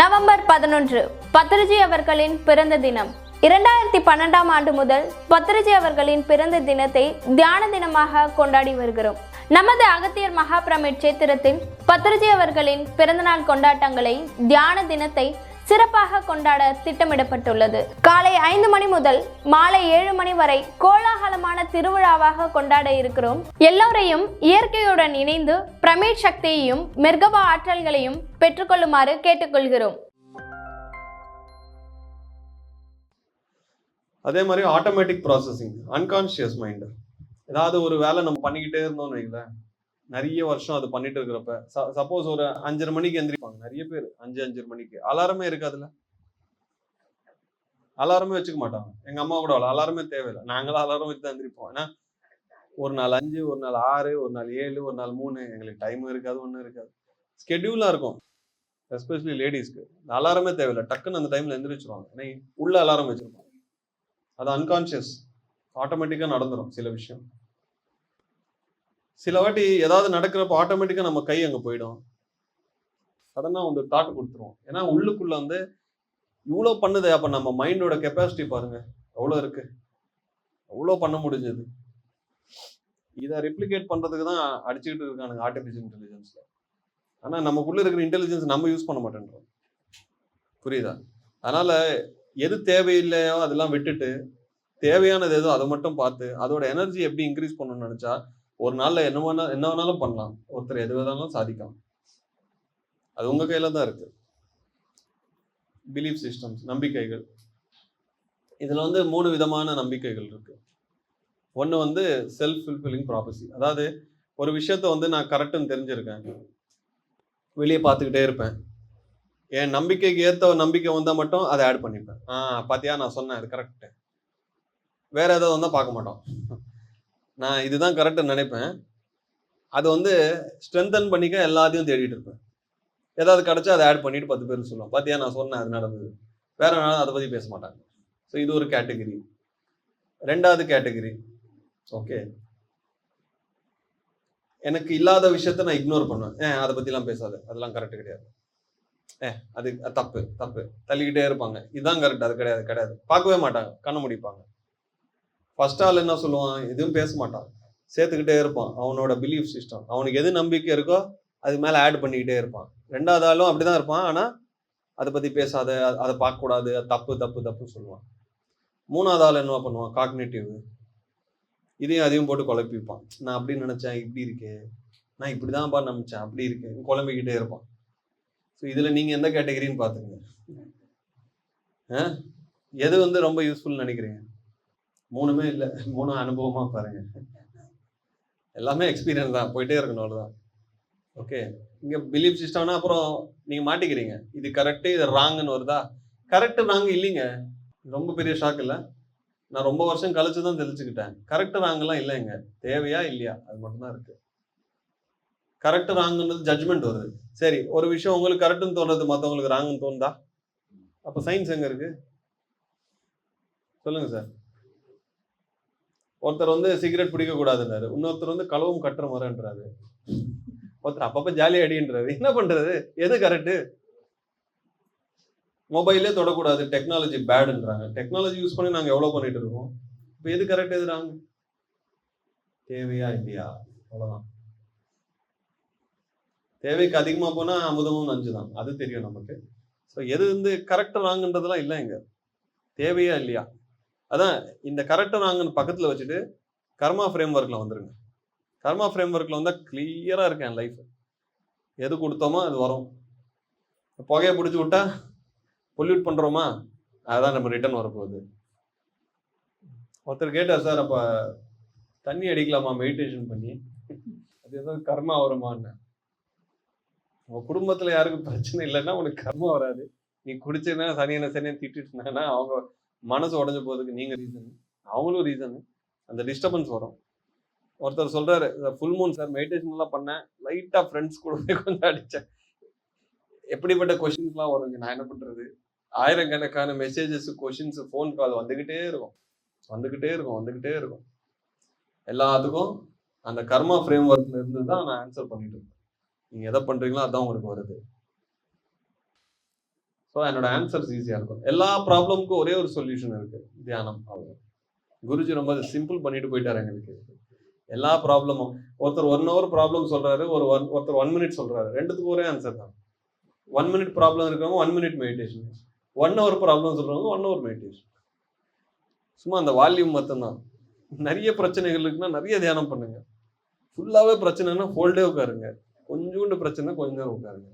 November பதினொன்று பத்ருஜி அவர்களின் பிறந்த தினம். இரண்டாயிரத்தி பன்னெண்டாம் ஆண்டு முதல் பத்ருஜி அவர்களின் பிறந்த தினத்தை தியான தினமாக கொண்டாடி வருகிறோம். நமது அகத்தியர் மகாபிரமிட் சேத்திரத்தில் பத்ருஜி அவர்களின் பிறந்தநாள் கொண்டாட்டங்களை தியான தினத்தை சிறப்பாக கொண்டாட திட்டமிடப்பட்டுள்ளது. காலை ஐந்து மணி முதல் மாலை ஏழு மணி வரை கோலாகலமான திருவிழாவாக கொண்டாட இருக்கிறோம். எல்லோரையும் இயற்கையுடன் இணைந்து பிரமீட் சக்தியையும் மெர்கபா ஆற்றல்களையும் பெற்றுக்கொள்ளுமாறு கேட்டுக்கொள்கிறோம். அதே மாதிரி ஆட்டோமேட்டிக் ப்ராசஸிங் அன்கான்ஷியஸ் மைண்டு ஏதாவது ஒரு வேலை நம்ம பண்ணிக்கிட்டே இருந்தோம்னு வைங்களேன் நிறைய வருஷம் அது பண்ணிட்டு இருக்கிறப்ப சப்போஸ் ஒரு அஞ்சரை மணிக்கு எந்திரிப்பாங்க. நிறைய பேர். அஞ்சு அஞ்சரை மணிக்கு. அலாரமே இருக்காதுல்ல? அலாரமே வச்சுக்க மாட்டாங்க. எங்க அம்மா கூட அவ்வளோ அலாரமே தேவையில்லை. நாங்களும் அலாரம் வச்சு தான் எந்திரிப்போம். ஏன்னா ஒரு நாள் அஞ்சு ஒரு நாள் ஆறு ஒரு நாள் ஏழு ஒரு நாள் மூணு. எங்களுக்கு டைம் இருக்காது ஒன்றும் இருக்காது. ஸ்கெடியூலாக இருக்கும். எஸ்பெஷலி லேடிஸ்க்கு அலாரமே தேவையில்லை. டக்குன்னு அந்த டைம்ல எந்திரிச்சிருவாங்க. ஏன்னா உள்ள அலாரம் வச்சிருப்பாங்க அது அன்கான்ஷியஸ் ஆட்டோமேட்டிக்காக நடந்துடும் சில விஷயம். சில வாட்டி ஏதாவது நடக்கிறப்ப ஆட்டோமேட்டிக்காக நம்ம கை அங்கே போயிடும். சடனாக வந்து தாட் கொடுத்துருவோம் ஏன்னா உள்ளுக்குள்ள வந்து இவ்வளோ பண்ணுது அப்போ நம்ம மைண்டோட கெப்பாசிட்டி பாருங்க. அவ்வளோ இருக்கு? அவ்வளோ பண்ண முடிஞ்சது? இதை ரெப்ளிகேட் பண்ணுறதுக்கு தான் அடிச்சுக்கிட்டு இருக்கானுங்க ஆர்டிஃபிஷியல் இன்டெலிஜென்ஸில் ஆனால் நமக்குள்ளே இருக்கிற இன்டெலிஜென்ஸ் நம்ம யூஸ் பண்ண மாட்டேன்றோம். புரியுதா? அதனால் எது தேவையில்லையோ அதெல்லாம் விட்டுட்டு தேவையானது எதோ அதை மட்டும் பார்த்து அதோட எனர்ஜி எப்படி இன்க்ரீஸ் பண்ணணும்னு நினச்சா ஒரு நாள்ல என்ன வேணா என்ன வேணாலும் பண்ணலாம். ஒருத்தர் எது வேணாலும் சாதிக்கலாம். அது உங்க கையில தான் இருக்கு. பிலீஃப் சிஸ்டம்ஸ் நம்பிக்கைகள். இதுல வந்து மூணு விதமான நம்பிக்கைகள் இருக்கு. ஒன்று வந்து செல்ஃப் ஃபுல்ஃபில்லிங் ப்ராபஸி அதாவது ஒரு விஷயத்த வந்து நான் கரெக்டுன்னு தெரிஞ்சிருக்கேன். வெளியே பார்த்துக்கிட்டே இருப்பேன். என் நம்பிக்கைக்கு ஏற்ற நம்பிக்கை வந்தால் மட்டும் அதை ஆட் பண்ணிப்பேன். ஆ பாத்தியா? நான் சொன்னேன் அது கரெக்டு வேற ஏதாவது வந்தால் பார்க்க மாட்டோம். நான் இதுதான் கரெக்டுன்னு நினைப்பேன். அது வந்து ஸ்ட்ரென்தன் பண்ணிக்க எல்லாத்தையும் தேடிட்டு இருப்பேன். ஏதாவது கிடச்சா அதை ஆட் பண்ணிட்டு பத்து பேர் சொல்லுவோம் பார்த்தியா நான் சொன்னேன் அது நடந்தது. வேற நாளும் அதை பற்றி பேச மாட்டாங்க. ஸோ இது ஒரு கேட்டகரி ரெண்டாவது கேட்டகரி ஓகே எனக்கு இல்லாத விஷயத்த நான் இக்னோர் பண்ணுவேன். ஏன்? அதை பற்றிலாம் பேசாது. அதெல்லாம் கரெக்ட் கிடையாது. ஏ அது தப்பு தப்பு. தள்ளிக்கிட்டே இருப்பாங்க. இதுதான் கரெக்ட் அது கிடையாது கிடையாது. பார்க்கவே மாட்டாங்க. கண்ண முடிப்பாங்க. ஃபர்ஸ்ட் ஆள் என்ன சொல்லுவான்? எதுவும் பேச மாட்டான். சேர்த்துக்கிட்டே இருப்பான். அவனோட பிலீஃப் சிஸ்டம் அவனுக்கு எது நம்பிக்கை இருக்கோ அது மேலே ஆட் பண்ணிக்கிட்டே இருப்பான். ரெண்டாவது ஆளும் அப்படிதான் இருப்பான். ஆனால் அதை பற்றி பேசாத அதை பார்க்கக்கூடாது. தப்பு தப்பு தப்பு சொல்லுவான். மூணாவது ஆள் என்ன பண்ணுவான்? காக்னேட்டிவ் இதையும் அதையும் போட்டு குழப்பிப்பான். நான் அப்படி நினச்சேன் இப்படி இருக்கே. நான் இப்படிதான்ப்பா நினச்சேன் அப்படி இருக்கேன் குழம்பிக்கிட்டே இருப்பான். ஸோ இதில் நீங்கள் எந்த கேட்டகரின்னு பார்த்துங்க ஆ? எது வந்து ரொம்ப யூஸ்ஃபுல் நினைக்கிறீங்க? மூணுமே இல்லை. மூணு அனுபவமாக பாருங்க. எல்லாமே எக்ஸ்பீரியன்ஸ் தான். போயிட்டே இருக்கணும் அவ்வளோதான் ஓகே இங்கே பிலீஃப் சிஸ்டம்னா அப்புறம் நீங்கள் மாட்டிக்கிறீங்க. இது கரெக்டு இது ராங்குன்னு வருதா? கரெக்டு ராங் இல்லைங்க. ரொம்ப பெரிய ஷாக் இல்லை. நான் ரொம்ப வருஷம் கழிச்சு தான் தெளிச்சுக்கிட்டேன் கரெக்டு ராங்கெல்லாம் இல்லைங்க. தேவையா இல்லையா? அது மட்டும்தான் இருக்கு. கரெக்ட் ராங்குன்றது ஜட்ஜ்மெண்ட் வருது. சரி ஒரு விஷயம் உங்களுக்கு கரெக்டுன்னு தோணுறது மற்றவங்களுக்கு ராங்குன்னு தோணுதா? அப்போ சயின்ஸ் எங்கே இருக்கு? சொல்லுங்க சார் ஒருத்தர் வந்து சிகரெட் பிடிக்க கூடாதுன்றாரு இன்னொருத்தர் வந்து களவும் கட்டுற முறைன்றாரு. ஒருத்தர் அப்பப்ப ஜாலி அடின்றாரு. என்ன பண்றது? எது கரெக்ட் மொபைலே தொடக்கூடாது. டெக்னாலஜி பேடுன்றாங்க டெக்னாலஜி யூஸ் பண்ணி நாங்கள் எவ்வளோ பண்ணிட்டு இருக்கோம்? இப்போ எது கரெக்ட் எது தேவையா? இல்லையா? அவ்வளோதான் தேவைக்கு அதிகமாக போனால் அமுதமும் நஞ்சு தான் அது தெரியும் நமக்கு. ஸோ எது வந்து கரெக்டாக ராங்குன்றதெல்லாம் இல்லை இங்கே. தேவையா? இல்லையா? அதான் இந்த கரெக்டை நாங்கள் பக்கத்தில் வச்சுட்டு கர்மா ஃப்ரேம் ஒர்க்கில் வந்துருங்க. கர்மா ஃப்ரேம் ஒர்க்கில் வந்தால் கிளியராக இருக்கேன் என் லைஃப் எது கொடுத்தோமோ அது வரும். புகையை பிடிச்சி விட்டா பொல்யூட் பண்ணுறோமா அதுதான் நம்ம ரிட்டர்ன் வரப்போகுது. ஒருத்தர் கேட்டார் சார் அப்போ தண்ணி அடிக்கலாமா? மெடிடேஷன் பண்ணி. அது ஏதோ கர்மா வருமான்னு. உன் குடும்பத்தில் யாருக்கும் பிரச்சனை இல்லைன்னா உனக்கு கர்மா வராது. நீ குடிச்சேன்னா சனியனை சனியனை திட்டிட்டு அவங்க மனசு உடஞ்சு போகிறதுக்கு நீங்கள் ரீசன் அவங்களும் ரீசன் அந்த டிஸ்டர்பன்ஸ் வரும். ஒருத்தர் சொல்றாரு ஃபுல் மூன் சார் மெடிடேஷன் எல்லாம் பண்ணேன். லைட்டாக ஃப்ரெண்ட்ஸ் கூட போய் கொஞ்சம் அடித்தேன் எப்படிப்பட்ட கொஷின்ஸ்லாம் வருங்க நான் என்ன பண்ணுறது ஆயிரக்கணக்கான மெசேஜஸ் கொஷின்ஸ் ஃபோன் கால் வந்துக்கிட்டே இருக்கும். வந்துக்கிட்டே இருக்கும் வந்துக்கிட்டே இருக்கும். எல்லாத்துக்கும் அந்த கர்மா ஃப்ரேம் ஒர்க்ல இருந்து தான் நான் ஆன்சர் பண்ணிட்டு இருக்கேன். நீங்க எதை பண்றீங்களோ அதான் உங்களுக்கு வருது. ஸோ என்னோட ஆன்சர்ஸ் ஈஸியாக இருக்கும். எல்லா ப்ராப்ளமுக்கும் ஒரே ஒரு சொல்யூஷன் இருக்கு. தியானம். அவ்வளோ குருஜி ரொம்ப சிம்பிள் பண்ணிட்டு போயிட்டாரு எங்களுக்கு. எல்லா ப்ராப்ளமும் ஒருத்தர் ஒன் ஹவர் ப்ராப்ளம் சொல்றாரு ஒரு ஒன் ஒருத்தர் ஒன் மினிட் சொல்றாரு. ரெண்டுத்துக்கும் ஒரே ஆன்சர் தான். ஒன் மினிட் ப்ராப்ளம் இருக்கிறவங்க one minute meditation one hour problem சொல்றவங்க ஒன் ஹவர் மெடிடேஷன் சும்மா அந்த வால்யூம் மட்டும்தான். நிறைய பிரச்சனைகள் இருக்குன்னா நிறைய தியானம் பண்ணுங்க. ஃபுல்லாகவே பிரச்சனைனா ஹோல்டே உட்காருங்க. கொஞ்சோண்டு பிரச்சனை கொஞ்ச நேரம் உட்காருங்க.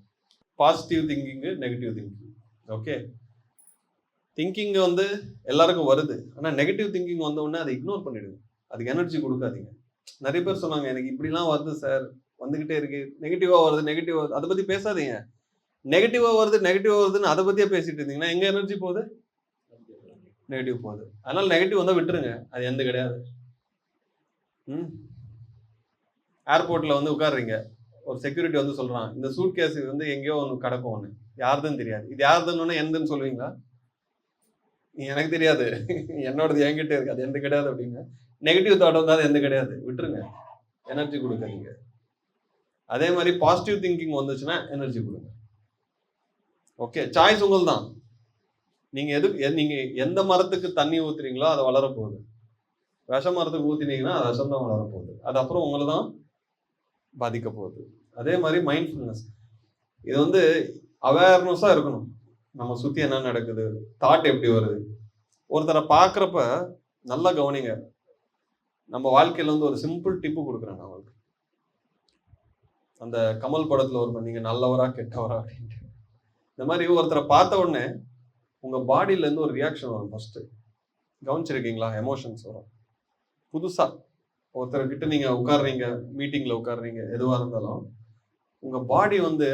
Positive thinking negative thinking okay thinking வந்து எல்லாருக்கும் வருது. ஆனால் நெகட்டிவ் திங்கிங் வந்த உடனே அதை இக்னோர் பண்ணிடுங்க. அதுக்கு எனர்ஜி கொடுக்காதீங்க. நிறைய பேர் சொன்னாங்க எனக்கு இப்படிலாம் வருது சார் வந்துகிட்டே இருக்கு. நெகட்டிவா வருது நெகட்டிவ் வருது. அதை பத்தி பேசாதீங்க. நெகட்டிவா வருது நெகட்டிவாக வருதுன்னு அதை பத்தியே பேசிட்டு இருந்தீங்கன்னா எங்க எனர்ஜி போகுது? நெகட்டிவ் போகுது. அதனால நெகட்டிவ் வந்தா விட்டுருங்க. அது எந்த கிடையாது. ம். ஏர்போர்ட்ல வந்து உட்காருறீங்க. ஒரு செக்யூரிட்டி வந்து சொல்றான் இந்த சூட் கேஸ் வந்து எங்கேயோ ஒன்று கிடக்கும் ஒன்று யாருதுன்னு தெரியாது. இது யாருதுன்னு எந்தன்னு சொல்லுவீங்களா? எனக்கு தெரியாது. என்னோடது என்கிட்ட இருக்கு. அது எந்த கிடையாது அப்படிங்க நெகட்டிவ் தாட் வந்து அது எந்த கிடையாது. விட்டுருங்க. எனர்ஜி கொடுக்காதீங்க. அதே மாதிரி பாசிட்டிவ் திங்கிங் வந்துச்சுன்னா எனர்ஜி கொடுங்க. ஓகே சாய்ஸ் உங்கள் தான் நீங்கள் எது எ- எந்த மரத்துக்கு தண்ணி ஊற்றுறீங்களோ அது வளரப்போகுது. விஷ மரத்துக்கு ஊற்றினீங்கன்னா அது விஷம் தான் வளர போகுது அது அப்புறம் உங்களை தான் பாதிக்க போகுது அதே மாதிரி மைண்ட்ஃபுல்னஸ் இது வந்து அவேர்னஸாக இருக்கணும். நம்ம சுற்றி என்ன நடக்குது? தாட் எப்படி வருது? ஒருத்தரை பார்க்குறப்ப நல்லா கவனிங்க. நம்ம வாழ்க்கையில வந்து ஒரு சிம்பிள் டிப்பு கொடுக்குறேன் நான் அவங்களுக்கு அந்த கமல் படத்தில் ஒரு நீங்க நல்லவரா கெட்டவரா அப்படின்ட்டு. இந்த மாதிரி ஒருத்தரை பார்த்த உடனே உங்கள் பாடியிலேருந்து ஒரு ரியாக்ஷன் வரும் ஃபஸ்ட்டு கவனிச்சிருக்கீங்களா? எமோஷன்ஸ் வரும். புதுசாக ஒருத்தர்கிட்ட நீங்கள் உட்கார்றீங்க மீட்டிங்கில் உட்கார்றீங்க எதுவாக இருந்தாலும் உங்கள் பாடி வந்து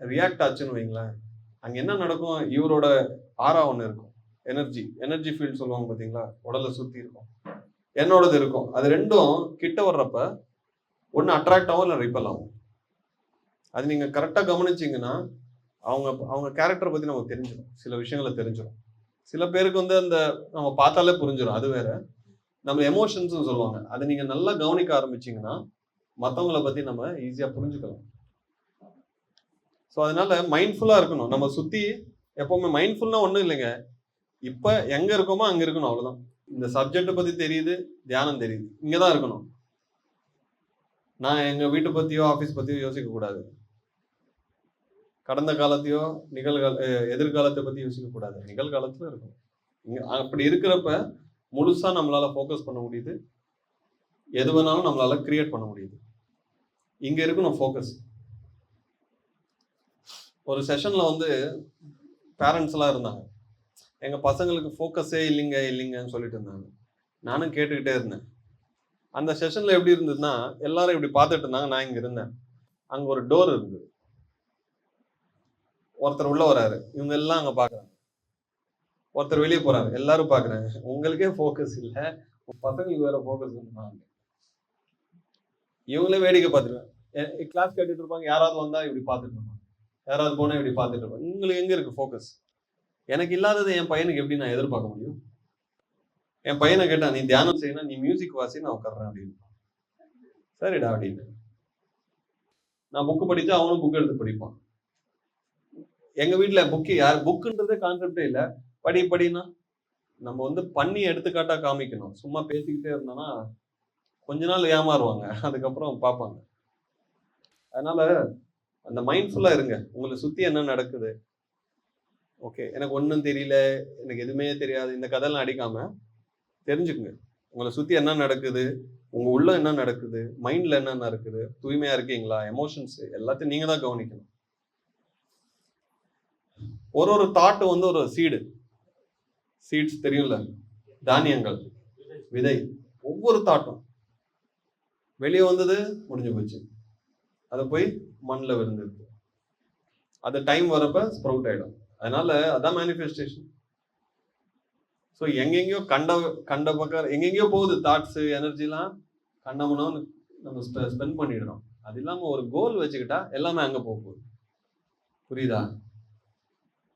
ரியாக்ட் ஆச்சுன்னு வைங்களேன். அங்கே என்ன நடக்கும்? இவரோட ஆரா ஒன்று இருக்கும். எனர்ஜி எனர்ஜி ஃபீல்ட் சொல்லுவாங்க பார்த்தீங்களா உடலை சுற்றி இருக்கும். என்னோடது இருக்கும். அது ரெண்டும் கிட்ட வர்றப்ப ஒன்று அட்ராக்ட் ஆகும் இல்லை ரிப்பல் ஆகும் அது நீங்கள் கரெக்டாக கவனிச்சிங்கன்னா அவங்க அவங்க கேரக்டரை பற்றி நமக்கு தெரிஞ்சிடும். சில விஷயங்களை தெரிஞ்சிடும். சில பேருக்கு வந்து அந்த நம்ம பார்த்தாலே புரிஞ்சிடும். அது வேற. நம்ம எமோஷன்ஸ்னு சொல்லுவாங்க. அதை நீங்கள் நல்லா கவனிக்க ஆரம்பிச்சிங்கன்னா மற்றவங்கள பற்றி நம்ம ஈஸியாக புரிஞ்சுக்கலாம். ஸோ அதனால மைண்ட்ஃபுல்லாக இருக்கணும். நம்ம சுற்றி எப்போவுமே மைண்ட்ஃபுல்னா ஒன்றும் இல்லைங்க. இப்போ எங்கே இருக்கோமோ அங்கே இருக்கணும் அவ்வளோதான் இந்த சப்ஜெக்டை பற்றி தெரியுது தியானம் தெரியுது. இங்கே தான் இருக்கணும். நான் எங்கள் வீட்டை பற்றியோ ஆஃபீஸ் பற்றியோ யோசிக்க கூடாது. கடந்த காலத்தையோ நிகழ்கால எதிர்காலத்தை பற்றி யோசிக்கக்கூடாது நிகழ்காலத்தில் இருக்கணும். இங்கே அப்படி இருக்கிறப்ப முழுசாக நம்மளால் ஃபோக்கஸ் பண்ண முடியுது. எது வேணாலும் நம்மளால் க்ரியேட் பண்ண முடியுது. இங்கே இருக்கணும் ஃபோக்கஸ் ஒரு செஷன்ல வந்து பேரண்ட்ஸ் எல்லாம் இருந்தாங்க. எங்க பசங்களுக்கு ஃபோக்கஸே இல்லைங்க இல்லைங்கன்னு சொல்லிட்டு இருந்தாங்க. நானும் கேட்டுக்கிட்டே இருந்தேன். அந்த செஷன்ல எப்படி இருந்ததுன்னா எல்லாரும் இப்படி பார்த்துட்டு இருந்தாங்க. நான் இங்க இருந்தேன். அங்க ஒரு டோர் இருந்தது ஒருத்தர் உள்ள வராரு. இவங்க எல்லாம் அங்க பாக்குறாங்க. ஒருத்தர் வெளியே போறாரு. எல்லாரும் பாக்குறாங்க. உங்களுக்கே ஃபோக்கஸ் இல்லை. பசங்களுக்கு வேற ஃபோக்கஸ் இருந்தாங்க இவங்களே வேடிக்கை பார்த்துருவேன் கிளாஸ் கேட்டுட்டு இருப்பாங்க. யாராவது வந்தா இப்படி பார்த்துட்டு இருப்பாங்க. யாராவது போனால் இப்படி பார்த்துட்டு இருப்பாங்க உங்களுக்கு எங்கே இருக்குது ஃபோக்கஸ் எனக்கு இல்லாததை என் பையனுக்கு எப்படி நான் எதிர்பார்க்க முடியும்? என் பையனை கேட்டால் நீ தியானம் செய்யணும் நீ மியூசிக் வாசி நான் உட்கார்றேன் அப்படின்னு. சரிடா அப்படின்னு. நான் புக்கு படித்து அவனும் புக் எடுத்து படிப்பான். எங்கள் வீட்டில் புக்கு யார் புக்குன்றதே கான்செப்டே இல்லை. படி படினா நம்ம வந்து பண்ணி எடுத்துக்காட்டாக காமிக்கணும். சும்மா பேசிக்கிட்டே இருந்தோம்னா கொஞ்ச நாள் ஏமாறுவாங்க. அதுக்கப்புறம் பார்ப்பாங்க. அதனால அந்த மைண்ட்ஃபுல்லாக இருங்க. உங்களை சுற்றி என்ன நடக்குது? ஓகே எனக்கு ஒன்றும் தெரியல. எனக்கு எதுவுமே தெரியாது. இந்த கதையெல்லாம் அடிக்காமல் தெரிஞ்சுக்குங்க. உங்களை சுற்றி என்ன நடக்குது? உங்கள் உள்ள என்ன நடக்குது? மைண்டில் என்ன நடக்குது? தூய்மையாக இருக்கீங்களா? எமோஷன்ஸ் எல்லாத்தையும் நீங்கள் தான் கவனிக்கணும். ஒரு ஒரு தாட்டு வந்து ஒரு சீடு சீட்ஸ் தெரியும்ல? தானியங்கள். விதை. ஒவ்வொரு தாட்டும் வெளியே வந்தது முடிஞ்சு போச்சு. அதை போய் மண்ணில் விழுந்துருக்கு. அது டைம் வரப்ப ஸ்ப்ரவுட் ஆகிடும் அதனால அதான் மேனிஃபெஸ்டேஷன் ஸோ எங்கெங்கேயோ கண்ட கண்ட பக்கம் எங்கெங்கேயோ போகுது தாட்ஸ் எனர்ஜிலாம் கண்டமனோன்னு நம்ம ஸ்பெண்ட் பண்ணிடுறோம். அது இல்லாமல் ஒரு கோல் வச்சுக்கிட்டா எல்லாமே அங்கே போக போகுது. புரியுதா?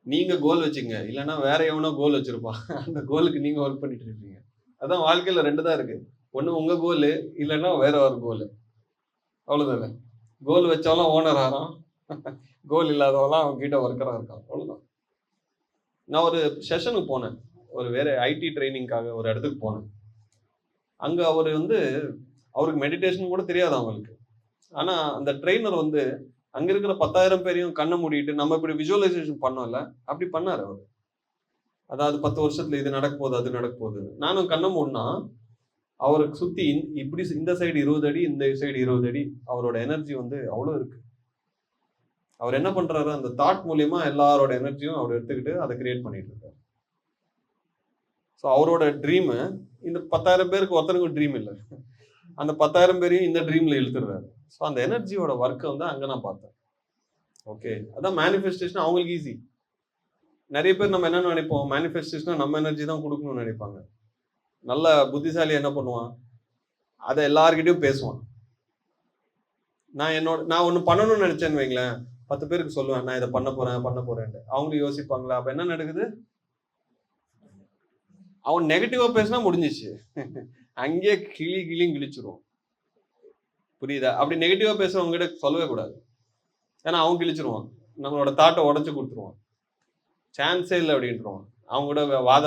நீங்க கோல் வச்சுங்க இல்லைன்னா வேற எவனோ கோல் வச்சிருப்பான் அந்த கோலுக்கு நீங்க ஒர்க் பண்ணிட்டு இருக்கீங்க அதான் வாழ்க்கையில ரெண்டு தான் இருக்கு. ஒன்று உங்க கோல் இல்லைன்னா வேற ஒரு கோல் அவ்வளவுதானே? கோல் வச்சாலும் ஓனர் ஆறான். கோல் இல்லாதவெல்லாம் அவங்க கிட்ட ஒர்க்கராக இருக்கான். அவ்வளோதான் நான் ஒரு செஷனுக்கு போனேன். ஒரு வேற ஐடி ட்ரைனிங்காக ஒரு இடத்துக்கு போனேன். அங்கே அவர் வந்து அவருக்கு மெடிடேஷன் கூட தெரியாது அவங்களுக்கு. ஆனால் அந்த ட்ரெயினர் வந்து அங்கே இருக்கிற பத்தாயிரம் பேரையும் கண்ணை மூடிட்டு நம்ம இப்படி விஜுவலைசேஷன் பண்ணோம்ல அப்படி பண்ணாரு அவர். அதாவது பத்து வருஷத்துல இது நடக்க போகுது அது நடக்க போகுது நானும் கண்ணை மூடினா அவருக்கு சுத்தி இப்படி இந்த சைடு இருபது அடி இந்த சைடு இருபது அடி அவரோட எனர்ஜி வந்து அவ்வளோ இருக்கு. அவர் என்ன பண்றாரு? அந்த தாட் மூலியமா எல்லாரோட எனர்ஜியும் அவர் எடுத்துக்கிட்டு அதை கிரியேட் பண்ணிட்டு இருக்காரு. ஸோ அவரோட ட்ரீமு இந்த பத்தாயிரம் பேருக்கு ஒருத்தருக்கும் ட்ரீம் இல்லை. அந்த பத்தாயிரம் பேரையும் இந்த ட்ரீம்ல இழுத்துடுறாரு. ஸோ அந்த எனர்ஜியோட ஒர்க்கை வந்து அங்கே நான் பார்த்தேன். ஓகே அதான் மேனிஃபெஸ்டேஷன் அவங்களுக்கு ஈஸி நிறைய பேர் நம்ம என்ன நினைப்போம்? மேனிஃபெஸ்டேஷன் நம்ம எனர்ஜி தான் கொடுக்கணும்னு நினைப்பாங்க. நல்ல புத்திசாலி என்ன பண்ணுவான்? அதை எல்லார்கிட்டயும் பேசுவான். நான் என்னோட நான் ஒன்று பண்ணணும்னு நினைச்சேன்னு வைங்களேன். பத்து பேருக்கு சொல்லுவேன் நான் இதை பண்ண போறேன் பண்ண போறேன்ட்டு. அவங்களும் யோசிப்பாங்களா அப்போ என்ன நடக்குது? அவன் நெகட்டிவாக பேசினா முடிஞ்சிச்சு. அங்கேயே கிளி கிளியும் கிழிச்சிருவோம் புரியுதா? அப்படி நெகட்டிவாக பேசுறவங்க கிட்ட சொல்லவே கூடாது. ஏன்னா அவன் கிழிச்சிருவான். நம்மளோட தாட்டை உடச்சி கொடுத்துருவான். சான்ஸே இல்லை அப்படின்ட்டுருவான். அவங்க கூட வாத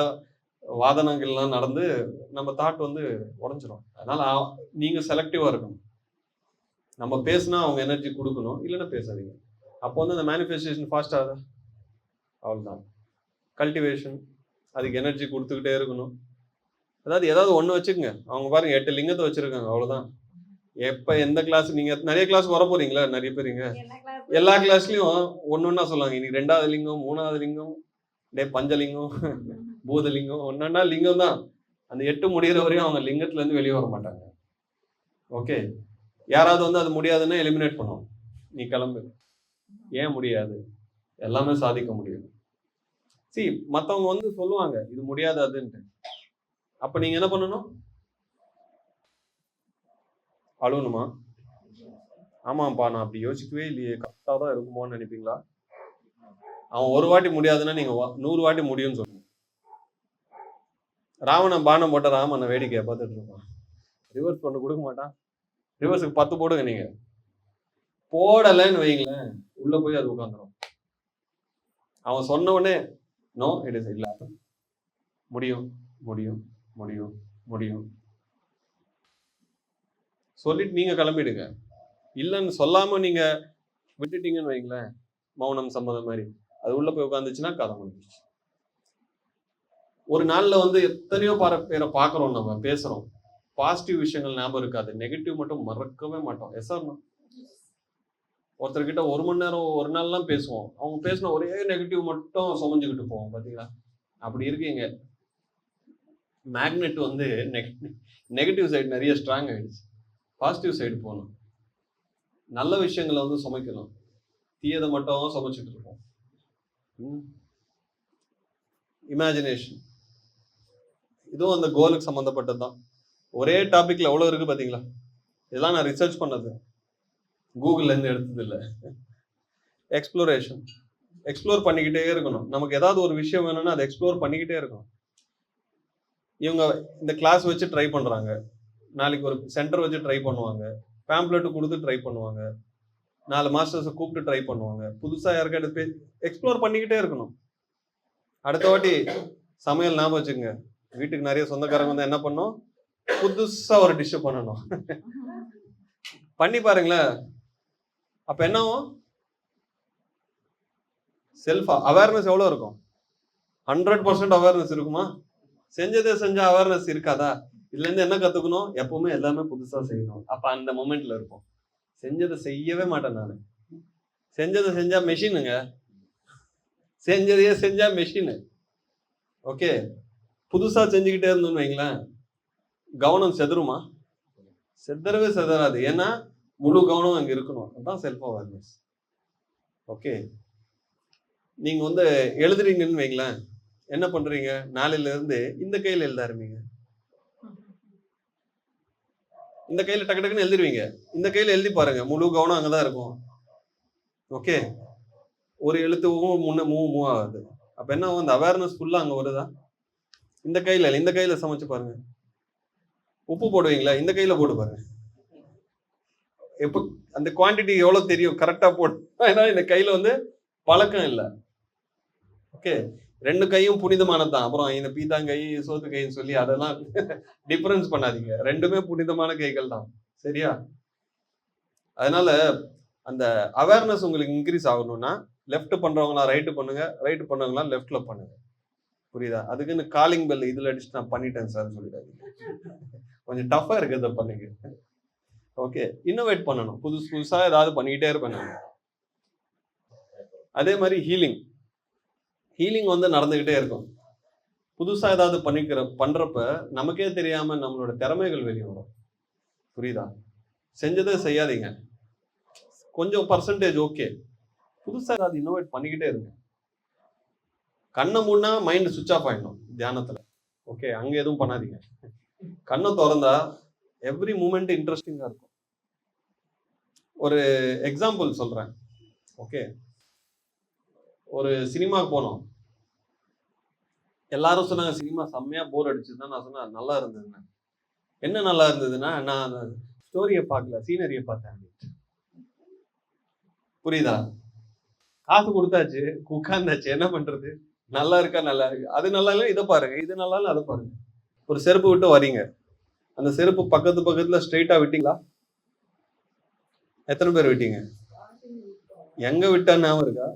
வாதனங்கள்லாம் நடந்து நம்ம தாட் வந்து உடஞ்சிரும். அதனால நீங்க செலக்டிவா இருக்கணும். நம்ம பேசினா அவங்க எனர்ஜி கொடுக்கணும். இல்லைன்னா பேசாதீங்க. அப்போ வந்து அந்த மேனிஃபெஸ்டேஷன் ஃபாஸ்ட் ஆகுது. அவ்வளோதான் கல்டிவேஷன் அதுக்கு எனர்ஜி கொடுத்துக்கிட்டே இருக்கணும். அதாவது ஏதாவது ஒன்று வச்சுக்கோங்க. அவங்க பாருங்க எட்டு லிங்கத்தை வச்சிருக்காங்க. அவ்வளோதான் எப்போ எந்த கிளாஸ் நீங்க நிறைய கிளாஸ் வர போறீங்களா? நிறைய பேருங்க எல்லா கிளாஸ்லயும் ஒன்று ஒன்றா சொல்லுவாங்க. இன்னைக்கு ரெண்டாவது லிங்கம் மூணாவது லிங்கம் டே பஞ்சலிங்கம். பூதலிங்கம் ஒன்னா லிங்கம் தான் அந்த எட்டு முடிகிற வரையும் அவங்க லிங்கத்துல இருந்து வெளியே வர மாட்டாங்க. ஓகே யாராவது வந்து அது முடியாதுன்னா எலிமினேட் பண்ணுவோம் நீ கிளம்பு. ஏன் முடியாது? எல்லாமே சாதிக்க முடியும். சி மற்றவங்க வந்து சொல்லுவாங்க இது முடியாது அதுன்ட்டு அப்ப நீங்க என்ன பண்ணணும்? அழுவணுமா? ஆமாப்பா நான் அப்படி யோசிக்கவே இல்லையே. கரெக்டாக தான் இருக்குமோன்னு நினைப்பீங்களா? அவன் ஒரு வாட்டி முடியாதுன்னா நீங்க வா- நூறு வாட்டி முடியும்னு சொல்லுங்க. ராவணன் பானம் போட்ட ராமனை வேடிக்கையை பார்த்துட்டு இருப்பான். ரிவர்ஸ் பண்ண கொடுக்க மாட்டான். ரிவர்ஸுக்கு பத்து போடுங்க நீங்க. போடலைன்னு வைங்களேன் உள்ள போய் அது உட்காந்துரும் அவன் சொன்ன உடனே நோ இட் இஸ் இல்ல. முடியும் முடியும் முடியும் முடியும். சொல்லிட்டு நீங்க கிளம்பிடுங்க. இல்லைன்னு சொல்லாம நீங்க விட்டுட்டீங்கன்னு வைங்களேன் மௌனம் சம்மதம் மாதிரி. அது உள்ள போய் உட்காந்துச்சுன்னா கதை முடிஞ்சிச்சு ஒரு நாளில் வந்து எத்தனையோ பார பேரை பார்க்குறோம் நம்ம பேசுகிறோம் பாசிட்டிவ் விஷயங்கள் ஞாபகம் இருக்காது. நெகட்டிவ் மட்டும் மறக்கவே மாட்டோம். எஸ் ஆர் ஒருத்தர்கிட்ட ஒரு மணி நேரம் ஒரு நாள்லாம் பேசுவோம். அவங்க பேசின ஒரே நெகட்டிவ் மட்டும் சுமஞ்சுக்கிட்டு போவோம் பார்த்தீங்களா அப்படி இருக்கீங்க. மேக்னெட் வந்து நெகட்டிவ் சைடு நிறைய ஸ்ட்ராங் ஆகிடுச்சு பாசிட்டிவ் சைடு போகணும். நல்ல விஷயங்களை வந்து சுமைக்கணும். தீயதை மட்டும் சுமைச்சிட்டு இருப்போம். இமேஜினேஷன் இதுவும் அந்த கோலுக்கு சம்மந்தப்பட்டது தான். ஒரே டாபிக்ல எவ்வளோ இருக்கு பார்த்தீங்களா இதெல்லாம் நான் ரிசர்ச் பண்ணது. கூகுள்லேருந்து எடுத்தது இல்லை. எக்ஸ்ப்ளோரேஷன் எக்ஸ்ப்ளோர் பண்ணிக்கிட்டே இருக்கணும். நமக்கு ஏதாவது ஒரு விஷயம் வேணும்னா அதை எக்ஸ்ப்ளோர் பண்ணிக்கிட்டே இருக்கணும். இவங்க இந்த கிளாஸ் வச்சு ட்ரை பண்ணுறாங்க நாளைக்கு ஒரு சென்டர் வச்சு ட்ரை பண்ணுவாங்க. பேம்ப்ளெட் கொடுத்து ட்ரை பண்ணுவாங்க. நாலு மாஸ்டர்ஸை கூப்பிட்டு ட்ரை பண்ணுவாங்க. புதுசாக யாருக்காட்டு எக்ஸ்ப்ளோர் பண்ணிக்கிட்டே இருக்கணும். அடுத்த வாட்டி சமையல் ஞாபகம் வச்சுக்கோங்க. வீட்டுக்கு நிறைய சொந்தக்காரங்க வந்து என்ன பண்ணோம் புதுசா ஒரு டிஷ் பண்ணணும். பண்ணி பாருங்களேன். அப்ப என்ன ஆகும் அவேர்னஸ் எவ்வளவு இருக்கும்? ஹண்ட்ரட் பர்சன்ட் அவேர்னஸ் இருக்குமா? செஞ்சதே செஞ்ச அவேர்னஸ் இருக்காதா? இதுல இருந்து என்ன கத்துக்கணும்? எப்பவுமே எல்லாமே புதுசா செய்யணும். அப்ப அந்த மொமெண்ட்ல இருப்போம். செஞ்சதை செய்யவே மாட்டேன் நான். செஞ்சதை செஞ்சா மெஷினுங்க செஞ்சதையே செஞ்சா மெஷினு ஓகே புதுசாக செஞ்சுக்கிட்டே இருந்தோம்னு வைங்களேன் கவனம் செதறுமா? செதறவே செதறாது. ஏன்னா முழு கவனம் அங்கே இருக்கணும். அதுதான் செல்ஃப் அவேர்னஸ் ஓகே நீங்கள் வந்து எழுதுறீங்கன்னு வைங்களேன் என்ன பண்ணுறீங்க நாளையிலேருந்து இந்த கையில் எழுத ஆரம்பிங்க. இந்த கையில் டக்கு டக்குன்னு எழுதிருவீங்க. இந்த கையில் எழுதி பாருங்க. முழு கவனம் அங்கே தான் இருக்கும். ஓகே ஒரு எழுத்து முன்ன மூவ் மூவ் ஆகுது. அப்போ என்ன ஆகும்? அந்த அவேர்னஸ் ஃபுல்லாக அங்கே வருதா? இந்த கையில இல்ல, இந்த கையில சமைச்சு பாருங்க. உப்பு போடுவீங்களா? இந்த கையில போட்டு பாருங்க. எப்ப அந்த குவாண்டிட்டி எவ்வளவு தெரியும்? கரெக்டா போட்டு ஏன்னா இந்த கையில வந்து பழக்கம் இல்லை. ஓகே ரெண்டு கையும் புனிதமானதுதான். அப்புறம் இந்த பீத்தாங்கை சோத்து கைன்னு சொல்லி அதெல்லாம் டிஃபரன்ஸ் பண்ணாதீங்க. ரெண்டுமே புனிதமான கைகள் தான். சரியா? அதனால அந்த அவேர்னஸ் உங்களுக்கு இன்க்ரீஸ் ஆகணும்னா லெஃப்ட் பண்றவங்களா ரைட்டு பண்ணுங்க ரைட்டு பண்ணவங்களா லெஃப்ட்ல பண்ணுங்க. புரியுதா? அதுக்குன்னு காலிங் பெல் இதுல அடிச்சு நான் பண்ணிட்டேன் சார் சொல்லிடாதீங்க. கொஞ்சம் டஃபா இருக்கிறத பண்ணுங்க. ஓகே இன்னோவேட் பண்ணணும். புதுசு புதுசா ஏதாவது பண்ணிக்கிட்டே இருப்பேன் நான். அதே மாதிரி ஹீலிங் ஹீலிங் வந்து நடந்துகிட்டே இருக்கும். புதுசா ஏதாவது பண்ணிக்கிற பண்றப்ப நமக்கே தெரியாம நம்மளோட திறமைகள் வெளியே வரும். புரியுதா? செஞ்சதே செய்யாதீங்க. கொஞ்சம் பர்சன்டேஜ் ஓகே புதுசாக ஏதாவது இன்னோவேட் பண்ணிக்கிட்டே இருங்க. கண்ணை மூடினா மைண்ட் சுவிச் ஆஃப் ஆகிடும் தியானத்துல. ஓகே அங்க எதுவும் பண்ணாதீங்க. கண்ணை திறந்தா எவ்ரி மூமெண்ட் இன்ட்ரெஸ்டிங்கா இருக்கும். ஒரு எக்ஸாம்பிள் சொல்றேன். ஓகே ஒரு சினிமாவுக்கு போனோம். எல்லாரும் சொன்னாங்க சினிமா செம்மையா போர் அடிச்சுதுன்னா நான் சொன்னேன் நல்லா இருந்ததுன்னு. என்ன நல்லா இருந்ததுன்னா நான் அந்த ஸ்டோரியை பார்க்கல சீனரியை பார்த்தேன். புரியுதா? காசு கொடுத்தாச்சு உட்காந்தாச்சு என்ன பண்றது? நல்லா இருக்கா நல்லா இருக்கு? அது நல்லா இல்லை இதை பாருங்க. இது நல்லா இல்லை அதை பாருங்க. ஒரு செருப்பு விட்டு வரீங்க. அந்த செருப்பு பக்கத்து பக்கத்துல ஸ்ட்ரெயிட்டா விட்டீங்களா? எத்தனை பேர் விட்டீங்க? எங்க விட்டான்னு ஞாபகம் இருக்கா?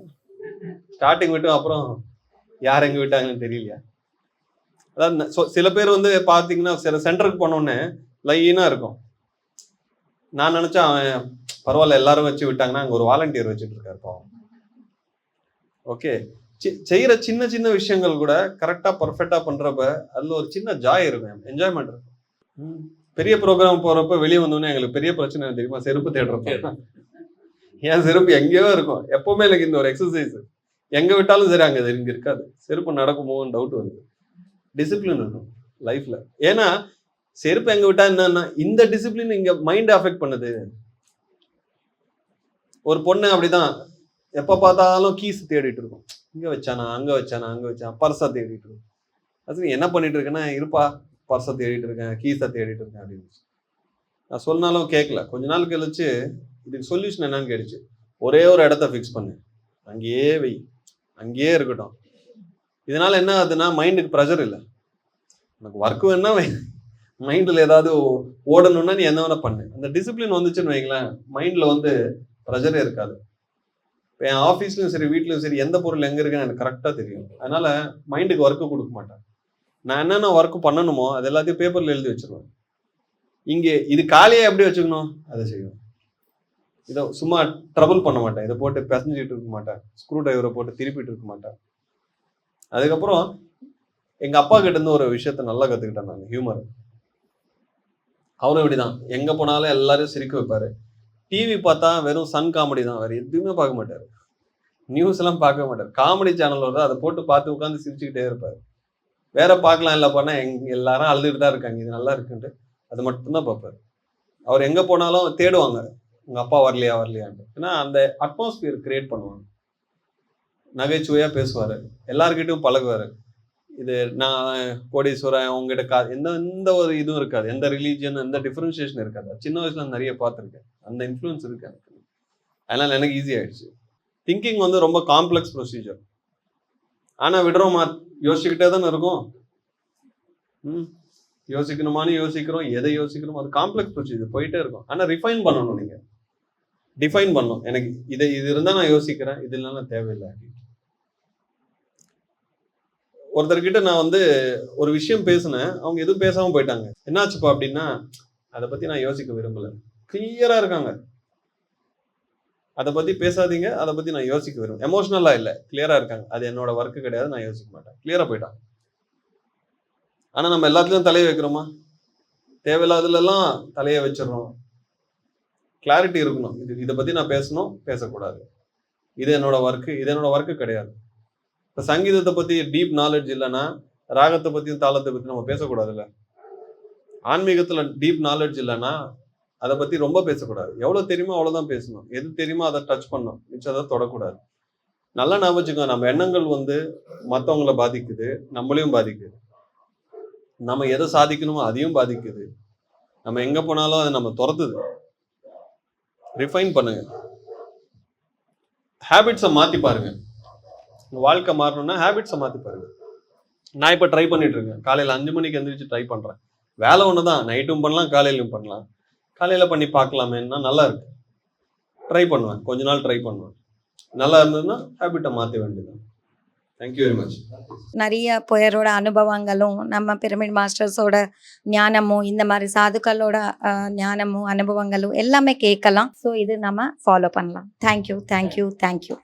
ஸ்டார்டிங் விட்டு அப்புறம் யார் எங்க விட்டாங்கன்னு தெரியலையா? அதாவது சில பேர் வந்து பாத்தீங்கன்னா சில சென்டருக்கு போனோடனே லைனா இருக்கும். நான் நினைச்சேன் அவன் பரவாயில்ல எல்லாரும் வச்சு விட்டாங்கன்னா அங்க ஒரு வாலண்டியர் வச்சுட்டு இருக்காரு பாவம். ஓகே செய்யற சின்ன சின்ன விஷயங்கள் கூட கரெக்டா பர்ஃபெக்டா பண்றப்ப அதுல ஒரு சின்ன ஜாய் இருக்கும். என்ஜாய்மெண்ட் இருக்கும். பெரிய ப்ரோக்ராம் போறப்ப வெளியே வந்தோடனே எங்களுக்கு பெரிய பிரச்சனை தெரியுமா? செருப்பு தேடுறப்ப. என் செருப்பு எங்கேயோ இருக்கும். எப்பவுமே எனக்கு இந்த ஒரு எக்ஸசைஸ் எங்க விட்டாலும் சரி அங்க இங்க இருக்காது. செருப்பு நடக்குமோன்னு டவுட் வருது. டிசிப்ளின் இருக்கும் லைஃப்ல ஏன்னா செருப்பு எங்க விட்டா என்னன்னா இந்த டிசிப்ளின் இங்க மைண்ட் அஃபெக்ட் பண்ணுது. ஒரு பொண்ணு அப்படிதான். எப்ப பார்த்தாலும் கீஸ் தேடிட்டு இருக்கும். இங்கே வச்சானா அங்கே வச்சானா அங்கே வச்சான் பர்ஸை தேடிட்டு இருக்கும் அது நீ என்ன பண்ணிட்டு இருக்கேன்னா இருப்பா பர்ஸை தேடிட்டு இருக்கேன் கீஸை தேடிட்டு இருக்கேன் அப்படின்னு நான் சொன்னாலும் கேட்கல கொஞ்ச நாள் கழிச்சு இதுக்கு சொல்யூஷன் என்னன்னு கேட்டுச்சு. ஒரே ஒரு இடத்த ஃபிக்ஸ் பண்ணு. அங்கேயே வை. அங்கேயே இருக்கட்டும். இதனால என்ன ஆகுதுன்னா மைண்டுக்கு ப்ரெஷர் இல்லை. உனக்கு ஒர்க் வேணா மைண்டில் ஏதாவது ஓடணும்னா நீ என்ன வேணா பண்ணு. அந்த டிசிப்ளின் வந்துச்சுன்னு வைங்களேன் மைண்டில் வந்து ப்ரெஷரே இருக்காது. இப்போ என் ஆஃபீஸ்லையும் சரி வீட்லையும் சரி எந்த பொருள் எங்கே இருக்குன்னு எனக்கு கரெக்டாக தெரியும். அதனால் மைண்டுக்கு ஒர்க்கு கொடுக்க மாட்டேன். நான் என்னென்ன ஒர்க் பண்ணணுமோ அது எல்லாத்தையும் பேப்பரில் எழுதி வச்சிருவேன். இங்கே இது காலையே எப்படி வச்சுக்கணும்? அதை செய்யணும் இதை சும்மா ட்ரபுள் பண்ண மாட்டேன். இதை போட்டு பிசைஞ்சிட்டு இருக்க மாட்டேன். ஸ்க்ரூ டிரைவரை போட்டு திருப்பிட்டு இருக்க மாட்டேன். அதுக்கப்புறம் எங்கள் அப்பா கிட்டேருந்து ஒரு விஷயத்த நல்லா கற்றுக்கிட்டேன் நான் ஹியூமர் அவரும் இப்படிதான். எங்கே போனாலும் எல்லாரும் சிரிக்க வைப்பாரு. டிவி பார்த்தா வெறும் சன் காமெடி தான் வேற எதுவுமே பார்க்க மாட்டார். நியூஸ் எல்லாம் பார்க்க மாட்டார். காமெடி சேனல் வருது அதை போட்டு பார்த்து உட்காந்து சிரிச்சுக்கிட்டே இருப்பார். வேற பார்க்கலாம் இல்லை பண்ணா எங் எல்லாரும் அழுதுகிட்டு தான் இருக்காங்க. இது நல்லா இருக்குன்ட்டு அது மட்டும்தான் பார்ப்பாரு. அவர் எங்கே போனாலும் தேடுவாங்க. உங்கள் அப்பா வரலையா வரலையான்ட்டு. ஏன்னா அந்த அட்மாஸ்பியர் கிரியேட் பண்ணுவாங்க. நகைச்சுவையாக பேசுவார். எல்லாருக்கிட்டையும் பழகுவார். இது நான் கோடீஸ்வரன் உங்ககிட்ட கா எந்த எந்த ஒரு இதுவும் இருக்காது. எந்த ரிலீஜியன் எந்த டிஃப்ரென்ஷியேஷன் இருக்காது. சின்ன வயசுல நிறைய பார்த்துருக்கேன். அந்த இன்ஃப்ளூயன்ஸ் இருக்கு எனக்கு. அதனால எனக்கு ஈஸி ஆயிடுச்சு. திங்கிங் வந்து ரொம்ப காம்ப்ளெக்ஸ் ப்ரொசீஜர் ஆனால் விடுறோமா? யோசிச்சுக்கிட்டே தானே இருக்கும். ம். யோசிக்கணுமான்னு யோசிக்கிறோம். எதை யோசிக்கிறோம்? அது காம்ப்ளெக்ஸ் ப்ரொசீஜர் போயிட்டே இருக்கும். ஆனால் ரிஃபைன் பண்ணணும் நீங்கள் டிஃபைன் பண்ணணும். எனக்கு இதை இது இருந்தால் நான் யோசிக்கிறேன். இது இல்லைன்னா தேவையில்லை. ஒருத்தர்கிட்ட நான் வந்து ஒரு விஷயம் பேசினேன். அவங்க எதுவும் பேசாம போயிட்டாங்க. என்னாச்சுப்பா அப்படின்னா அதை பத்தி நான் யோசிக்க விரும்பல. கிளியரா இருக்காங்க. அதை பத்தி பேசாதீங்க. அதை பத்தி நான் யோசிக்க விரும்பும் எமோஷனலா இல்லை. கிளியரா இருக்காங்க. அது என்னோட ஒர்க்கு கிடையாது. நான் யோசிக்க மாட்டேன். கிளியரா போயிட்டான். ஆனா நம்ம எல்லாத்துலயும் தலையை வைக்கிறோமா? தேவையில்லாததுலலாம் தலையை வச்சிடறோம். கிளாரிட்டி இருக்கணும். இது இதை பத்தி நான் பேசணும். பேசக்கூடாது. இது என்னோட ஒர்க்கு இது என்னோட ஒர்க்கு கிடையாது. இப்போ சங்கீதத்தை பற்றி டீப் நாலேஜ் இல்லைன்னா ராகத்தை பற்றியும் தாளத்தை பற்றி நம்ம பேசக்கூடாதுல்ல. ஆன்மீகத்தில் டீப் நாலேஜ் இல்லைன்னா அதை பற்றி ரொம்ப பேசக்கூடாது. எவ்வளோ தெரியுமோ அவ்வளோதான் பேசணும். எது தெரியுமோ அதை டச் பண்ணணும். மிச்சம் அதை தொடக்கூடாது. நல்லா ஞாபகம் நம்ம எண்ணங்கள் வந்து மற்றவங்கள பாதிக்குது நம்மளையும் பாதிக்குது. நம்ம எதை சாதிக்கணுமோ அதையும் பாதிக்குது. நம்ம எங்கே போனாலும் அதை நம்ம துரத்துது. ரிஃபைன் பண்ணுங்க. ஹேபிட்ஸை மாற்றி பாருங்கள் உங்கள் வாழ்க்கை மாறணும்னா ஹேபிட்ஸை மாற்றி பாருங்க. நான் இப்போ ட்ரை பண்ணிட்டு இருக்கேன். காலையில் அஞ்சு மணிக்கு எந்திரிச்சு ட்ரை பண்ணுறேன் வேலை ஒன்று தான் நைட்டும் பண்ணலாம் காலையிலையும் பண்ணலாம். காலையில் பண்ணி பார்க்கலாமேன்னா நல்லா இருக்கு. ட்ரை பண்ணுவேன். கொஞ்ச நாள் ட்ரை பண்ணுவேன். நல்லா இருந்ததுன்னா ஹேபிட்டை மாற்ற வேண்டியதான் தேங்க்யூ வெரி மச் நிறைய பேரோட அனுபவங்களும் நம்ம பிரமிட் மாஸ்டர்ஸோட ஞானமும் இந்த மாதிரி சாதுக்களோட ஞானமும் அனுபவங்களும் எல்லாமே கேட்கலாம். ஸோ இது நம்ம ஃபாலோ பண்ணலாம். Thank you thank you thank you